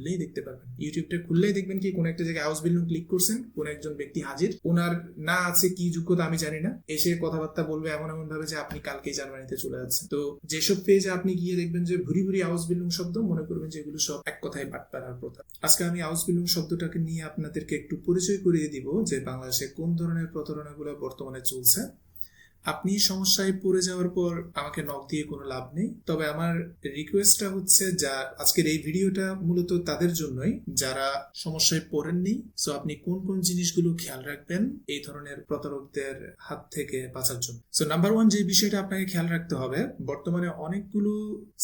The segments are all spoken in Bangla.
খুললেই দেখতে পারবেন। ইউটিউবটা খুললেই দেখবেন কি, কোন একটা জায়গায় হাউস বিল্ডিং ক্লিক করছেন, কোন একজন ব্যক্তি হাজির। ওনার না আছে কি যোগ্যতা আমি জানি না। এসে কথাবার্তা বলবে এমন এমন ভাবে যে আপনি কালকেই জার্মানিতে চলে যাচ্ছেন। তো যেসব পেজে আপনি গিয়ে দেখবেন যে ভুরি ভুরি হাউস বিল্ডিং শব্দ, মনে করবেন যে এগুলো সব এক কথায় বাটপাড়ার প্রথা আজকে আমি হাউস বিল্ডিং শব্দটাকে নিয়ে আপনাদেরকে একটু পরিচয় করিয়ে দিব যে বাংলাদেশে কোন ধরনের প্রতারণাগুলো বর্তমানে চলছে। আপনি সমস্যায় পড়ে যাওয়ার পর আমাকে নক দিয়ে কোনো লাভ নেই। তবে আমার রিকোয়েস্টটা হচ্ছে যা আজকের এই ভিডিওটা মূলত তাদের জন্যই। যারা সমস্যায় পড়েননি সো আপনি কোন কোন জিনিসগুলো খেয়াল রাখবেন এই ধরনের প্রতারকদের হাত থেকে বাঁচার জন্য। সো নাম্বার ওয়ান যে বিষয়টা আপনাকে খেয়াল রাখতে হবে, বর্তমানে অনেকগুলো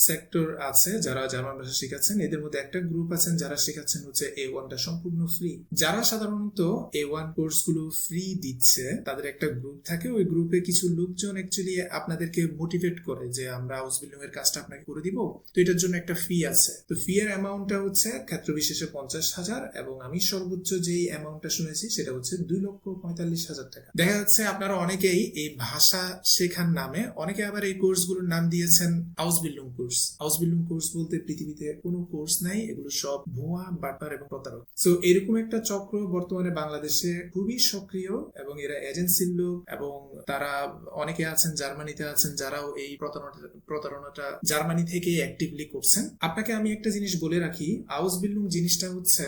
সেক্টর আছে যারা জার্মান ভাষা শেখাচ্ছেন। এদের মধ্যে একটা গ্রুপ আছেন যারা শেখাচ্ছেন হচ্ছে এ ওয়ানটা সম্পূর্ণ ফ্রি যারা সাধারণত এ ওয়ান কোর্সগুলো ফ্রি দিচ্ছে, তাদের একটা গ্রুপ থাকে। ওই গ্রুপে কিছু লোকজন অ্যাকচুয়ালি আপনাদেরকে মোটিভেট করে যে আমরা হাউস বিল্ডিং এর কাজটা আপনাকে করে দিব। তো এটার জন্য একটা ফি আছে। তো ফি এর অ্যামাউন্টটা হচ্ছে ক্ষেত্র বিশেষে পঞ্চাশ হাজার এবং আমি সর্বোচ্চ যেই অ্যামাউন্টটা শুনেছি সেটা হচ্ছে দুই লক্ষ পঁয়তাল্লিশ হাজার টাকা। দেখা যাচ্ছে আপনারা অনেকেই এই ভাষা শেখার নামে অনেকে আবার এই কোর্সগুলোর নাম দিয়েছেন house building course house building course বলতে পৃথিবীতে কোনো কোর্স নাই, এগুলো সব ভুয়া, বাটপার এবং প্রতারক। তো এরকম একটা চক্র বর্তমানে বাংলাদেশে খুবই সক্রিয় এবং এরা এজেন্সির লোক এবং তারা অনেকে আছেন, জার্মানিতে আছেন, যারাও এই প্রতারণাটা জার্মানি থেকে অ্যাক্টিভলি করছেন। আপনাকে আমি একটা জিনিস বলে রাখি আউস বিল্ডিং জিনিসটা হচ্ছে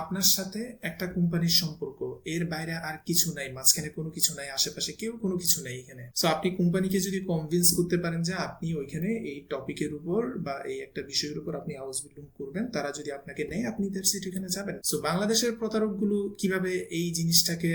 আপনার সাথে একটা কোম্পানির সম্পর্ক। এর বাইরে আর কিছু নাই, মাঝখানে কোনো কিছু নাই, আশেপাশে কেউ কোনো কিছু নাই এখানে। তো আপনি কোম্পানিকে যদি কনভিন্স করতে পারেন যে আপনি ওইখানে এই টপিকের উপর বা এই একটা বিষয়ের উপর আপনি হাউস বিল্ডিং করবেন, তারা যদি আপনাকে নেয়, আপনি দ্যাটস ইট এখানে যাবেন। সো বাংলাদেশের প্রতারকগুলো কীভাবে এই জিনিসটাকে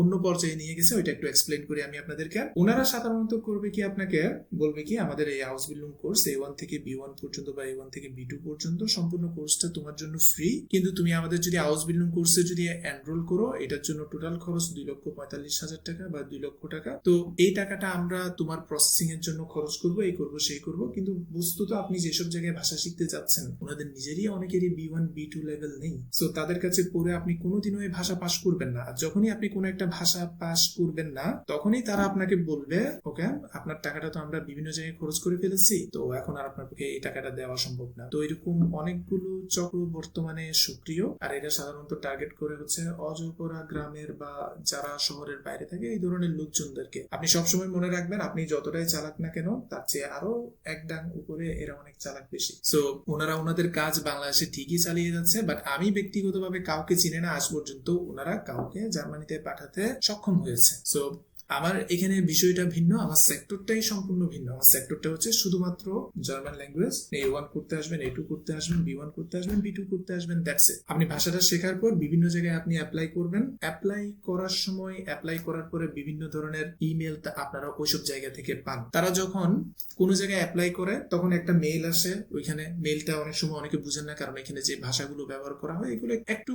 অন্য পর্যায়ে নিয়ে গেছে, ওইটা একটু এক্সপ্লেন করি আমি আপনাদেরকে। ওনারা সাধারণত করবে কি আপনাকে বলবে কি, আমাদের এই house building course A one থেকে বি ওয়ান পর্যন্ত বা এ ওয়ান থেকে বি টু পর্যন্ত সম্পূর্ণ কোর্সটা তোমার জন্য ফ্রি কিন্তু তুমি আমাদের যদি হাউস বিল্ডিং কোর্সে যদি এনরোল করো, এটার জন্য টোটাল খরচ দুই লক্ষ পঁয়তাল্লিশ হাজার টাকা বা দুই লক্ষ টাকা। তো এই টাকাটা আমরা তোমার প্রসেসিং এর জন্য খরচ করব, এই করব, সেই করব। কিন্তু বস্তুত আপনি যেসব জায়গায় ভাষা শিখতে যাচ্ছেন, ওনাদের নিজেরই অনেকেরই B one B two level নেই। সো তাদের কাছে পড়ে আপনি কোনোদিনও এই ভাষা পাশ করবেন না। যখনই আপনি কোনো একটা ভাষা পাশ করবেন না, তখনই তারা আপনাকে বলবে, ওকে, আপনার টাকাটা তো আমরা বিভিন্ন জায়গায় খরচ করে ফেলেছি, তো এখন আর আপনার পক্ষে এই টাকাটা দেওয়া সম্ভব না। তো এরকম অনেকগুলো চক্র বর্তমানে সক্রিয়, আর এটা সাধারণত টার্গেট করে হচ্ছে অজপরা গ্রামের বা যারা শহরের বাইরে থাকে, এই ধরনের লোকজনদেরকে। আপনি সবসময় মনে রাখবেন, আপনি যতটাই চালাক না কেন, তার চেয়ে আরও এক ডাং উপরে এরা অনেক চালাক বেশি। সো ওনারা ওনাদের কাজ বাংলাদেশে ঠিকই চালিয়ে যাচ্ছে বাট আমি ব্যক্তিগতভাবে কাউকে চিনে না, আজ পর্যন্ত ওনারা কাউকে জার্মানিতে পাঠাতে সক্ষম হয়েছে। সো আমার এখানে বিষয়টা ভিন্ন, আমার সেক্টরটাই সম্পূর্ণ ভিন্ন। আমার সেক্টরটা হচ্ছে শুধুমাত্র জার্মান ল্যাঙ্গুয়েজ এ ওয়ান করতে আসবেন এ টু করতে আসবেন বি ওয়ান করতে আসবেন বি টু করতে আসবেন দ্যাটস ইট আপনি ভাষাটা শেখার পর বিভিন্ন জায়গায় আপনি অ্যাপ্লাই করবেন। অ্যাপ্লাই করার সময় অ্যাপ্লাই করার পরে বিভিন্ন ধরনের ইমেল আপনারা ওইসব জায়গা থেকে পান। তারা যখন কোনো জায়গায় অ্যাপ্লাই করে, তখন একটা মেইল আসে, ওইখানে মেইলটা অনেক সময় অনেকে বুঝেন না, কারণ এখানে যে ভাষাগুলো ব্যবহার করা হয়, এগুলো একটু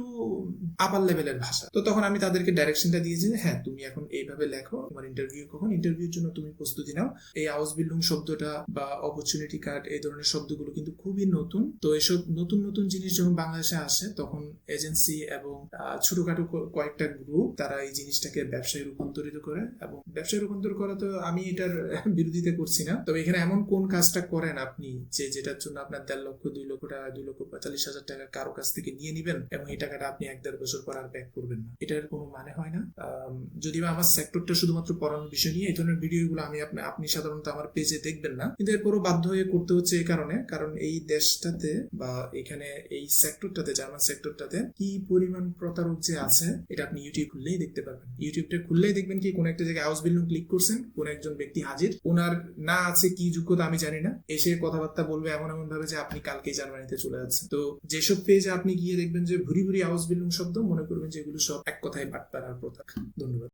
আপার লেভেলের ভাষা। তো তখন আমি তাদেরকে ডাইরেকশনটা দিয়েছি যে হ্যাঁ তুমি এখন এইভাবে লেখো তোমার ইন্টারভিউ কখন? ইন্টারভিউর জন্য তুমি প্রস্তুতি নাও। এই হাউস বিল্ডিং শব্দটা বা অপরচুনিটি কার্ড এই ধরনের শব্দগুলো কিন্তু খুবই নতুন। তো এসব নতুন নতুন জিনিস যখন বাংলাদেশে আসে, তখন এজেন্সি এবং ছোটখাটো কয়েকটা গ্রুপ তারা এই জিনিসটাকে ব্যবসায় রূপান্তরিত করে এবং ব্যবসায় রূপান্তর করা তো আমি এটার বিরোধিতা করছি না। তবে এখানে এমন কোন কাজটা করেন আপনি যে যেটার জন্য আপনার দেড় লক্ষ, দুই লক্ষ টাকা, দুই লক্ষ পঁয়তাল্লিশ হাজার টাকা কারও কাছ থেকে নিয়ে নিবেন এবং এই টাকাটা আপনি এক দেড় বছর পর আর ব্যাক করবেন না। এটার কোনো মানে হয় না। যদি যদিও আমার সেক্টরটা শুধুমাত্র পড়ানোর বিষয় নিয়ে এই ধরনের ভিডিওগুলো আমি আপনি আপনি সাধারণত আমার পেজে দেখবেন না। কিন্তু এরপরও বাধ্য হয়ে করতে হচ্ছে এই কারণে, কারণ এই দেশটাতে বা এখানে এই সেক্টরটাতে জার্মান সেক্টরটাতে কি পরিমাণ প্রতারক যে আছে, এটা আপনি ইউটিউব খুললেই দেখতে পারবেন। ইউটিউবটা খুললেই দেখবেন কি, কোন একটা জায়গায় হাউস বিল্ডিং ক্লিক করছেন, কোন একজন ব্যক্তি হাজির। ওনার না আছে কি যোগ্যতা আমি জানি না। এসে কথাবার্তা বলবে এমন এমন ভাবে যে আপনি কালকেই জার্মানিতে চলে যাচ্ছেন। তো যেসব পেজে আপনি গিয়ে দেখবেন যে ভুরি ভুরি হাউস বিল্ডিং শব্দ, মনে করবেন যে এগুলো সব এক কথায় বাটপাড়ার প্রথা ধন্যবাদ।